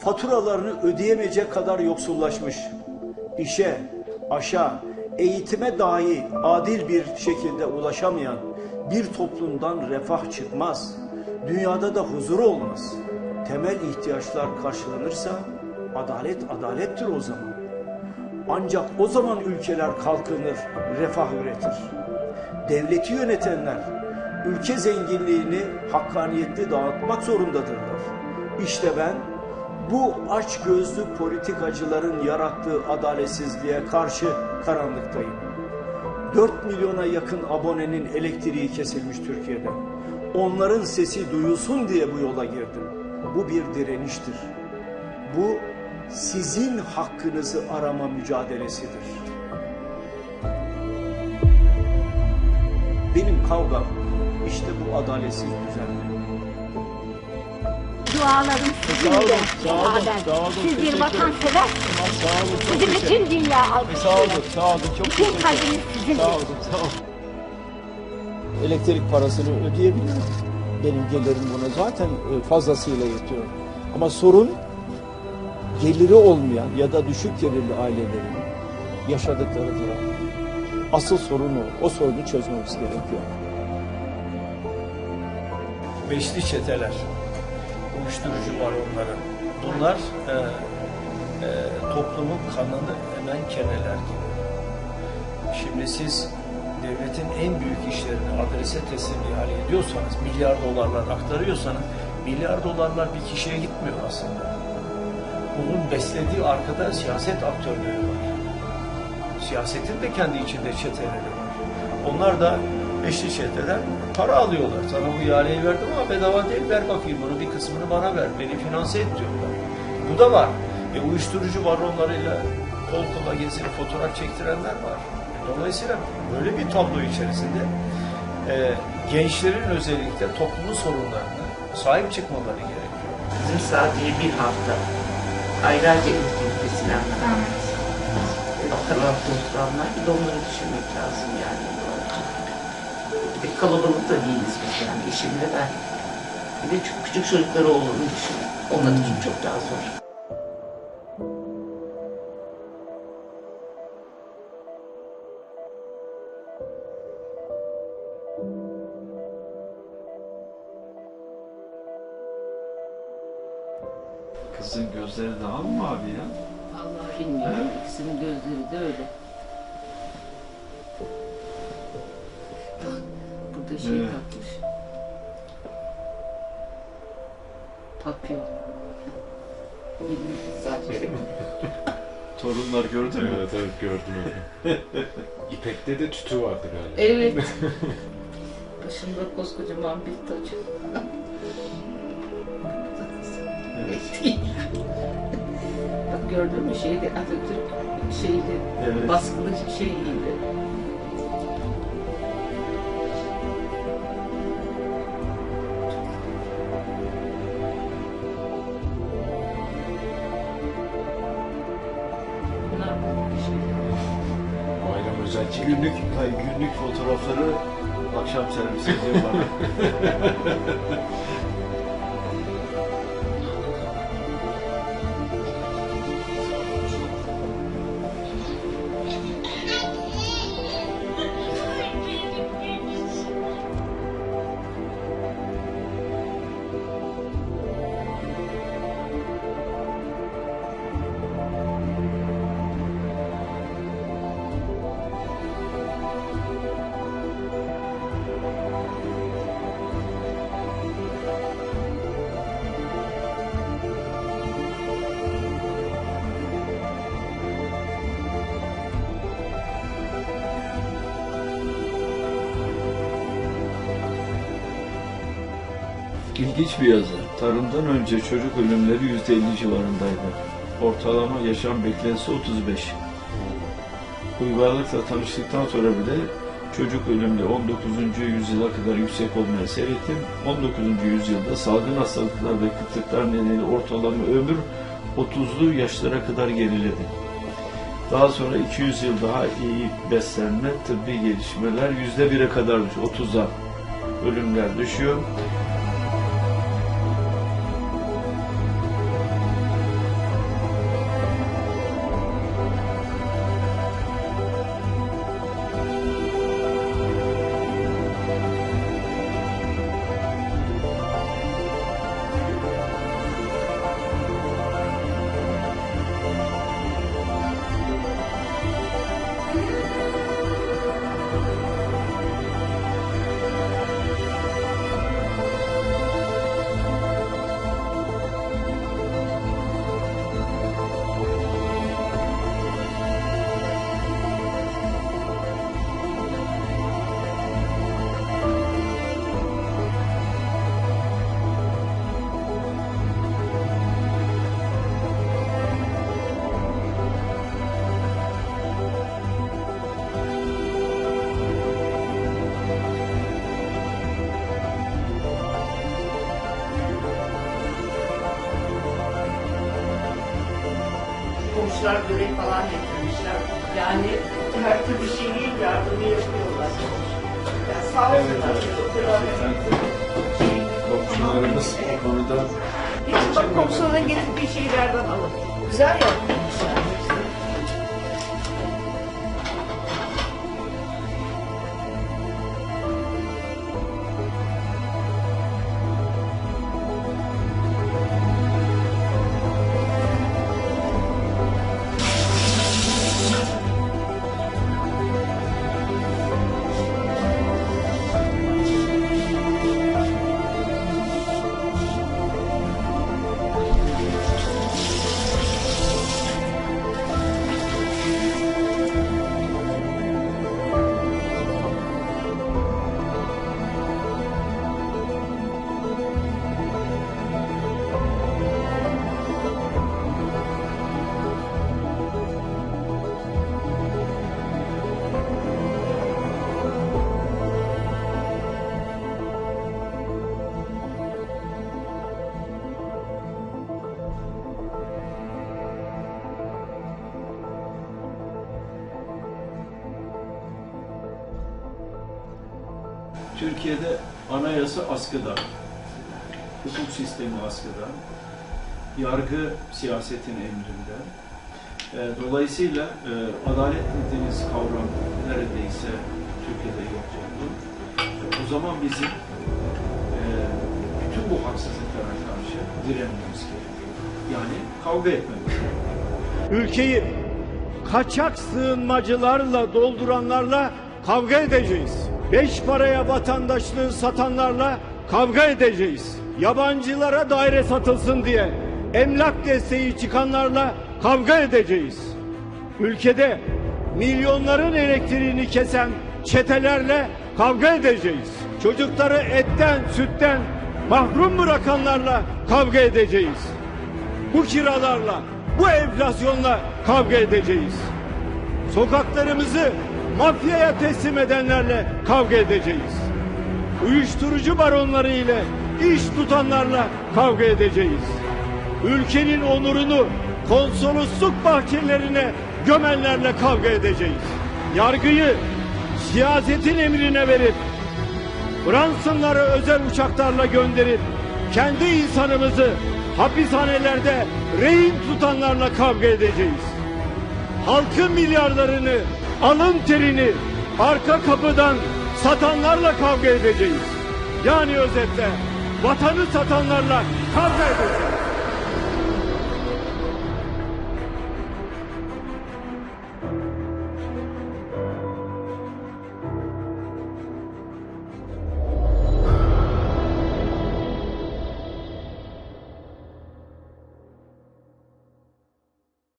faturalarını ödeyemeyecek kadar yoksullaşmış. İşe, aşa, eğitime dahi adil bir şekilde ulaşamayan bir toplumdan refah çıkmaz. Dünyada da huzur olmaz. Temel ihtiyaçlar karşılanırsa adalet adalettir o zaman. Ancak o zaman ülkeler kalkınır, refah üretir. Devleti yönetenler ülke zenginliğini hakkaniyetli dağıtmak zorundadırlar. İşte ben bu aç gözlü politikacıların yarattığı adaletsizliğe karşı karanlıktayım. 4 milyona yakın abonenin elektriği kesilmiş Türkiye'de. Onların sesi duyulsun diye bu yola girdim. Bu bir direniştir. Bu sizin hakkınızı arama mücadelesidir. Benim kavgam işte bu adaletsiz düzenle. Dualarım sizinle sağ olun, sağ olun, Siz bir vatanseversiniz. Sağ olun, Sizi bütün dünya Sağ alkışlıyor. olun, sağ olun, çok Bütün teşekkür kalbimiz sizinle. Sağ olun, sağ olun. Elektrik parasını ödeyebiliyorum. Benim gelirim buna zaten e, fazlasıyla yetiyor. Ama sorun geliri olmayan ya da düşük gelirli ailelerin yaşadıkları dram. Asıl sorun o. O sorunu çözmemiz gerekiyor. Beşli çeteler, uyuşturucu var onların. Bunlar e, e, toplumun kanını emen keneler gibi. Şimdi siz devletin en büyük işlerini adrese teslim ihale ediyorsanız, milyar dolarlar aktarıyorsanız, milyar dolarlar bir kişiye gitmiyor aslında. Bunun beslediği arkada siyaset aktörleri var. Siyasetin de kendi içinde çeteleri var. Onlar da beşli çeteden para alıyorlar. Sana bu ihaleyi verdim ama bedava değil ver bakayım bunu bir kısmını bana ver. Beni finanse et diyorlar. Bu da var. E, uyuşturucu baronlarıyla kol kola gezip fotoğraf çektirenler var. E, dolayısıyla böyle bir tablo içerisinde e, gençlerin özellikle toplumun sorunlarına sahip çıkmaları gerekiyor. Bizim sadece bir hafta aylarca ilk beslenmeler. Karanlıkta oturanlar bir de onları düşünmek lazım yani. De kalabalık da değiliz biz yani eşimle ben. Bir de çok küçük çocukları olduğunu düşün. Onlar için çok daha zor. Kızın gözleri daha mı mavi ya? Allah bilmiyorum. İkisinin gözleri de öyle. Şey Evet. takmış. Papyon. Torunlar gördün mü? Evet evet gördüm. İpek'te de tütü vardı galiba. Evet. Başında koskocaman bir taç. Bak gördün mü şeyde Atatürk şeydi, Evet. baskılı şeyiydi. Çekim. Günlük, hayır, günlük fotoğrafları akşam servis ediyorlar. İlginç bir yazı. Tarımdan önce çocuk ölümleri %50 civarındaydı. Ortalama yaşam beklentisi 35. Uygarlıkla tanıştıktan sonra bile çocuk ölümleri 19. yüzyıla kadar yüksek olmaya seyrettim. 19. yüzyılda salgın hastalıklar ve kıtlıklar nedeniyle ortalama ömür 30'lu yaşlara kadar geriledi. Daha sonra 200 yıl daha iyi beslenme, tıbbi gelişmeler %1'e kadar düşüyor. 30'a ölümler düşüyor. Börek falan getirmişler. Yani her türlü şeyi yardımı yapıyorlar. Yani sağ olsunlar. Şey, Komşularımız o konuda Hiç bak komşuların getirdiği şeylerden alın. Güzel yapmışlar. Türkiye'de anayasa askıda, hukuk sistemi askıda, yargı siyasetin emrinde. E, dolayısıyla e, adalet dediğiniz kavram neredeyse Türkiye'de yok oldu. O zaman bizim e, bütün bu haksızlıklara karşı direnmemiz gerekiyor. Yani kavga etmemiz. Ülkeyi kaçak sığınmacılarla dolduranlarla kavga edeceğiz. Beş paraya vatandaşlığı satanlarla kavga edeceğiz. Yabancılara daire satılsın diye emlak desteği çıkanlarla kavga edeceğiz. Ülkede milyonların elektriğini kesen çetelerle kavga edeceğiz. Çocukları etten, sütten mahrum bırakanlarla kavga edeceğiz. Bu kiralarla, bu enflasyonla kavga edeceğiz. Sokaklarımızı mafyaya teslim edenlerle kavga edeceğiz. Uyuşturucu baronları ile iş tutanlarla kavga edeceğiz. Ülkenin onurunu konsolosluk bahçelerine gömenlerle kavga edeceğiz. Yargıyı siyasetin emrine verip Bransonları özel uçaklarla gönderip kendi insanımızı hapishanelerde rehin tutanlarla kavga edeceğiz. Halkın milyarlarını, alın terini arka kapıdan satanlarla kavga edeceğiz. Yani özetle vatanı satanlarla kavga edeceğiz.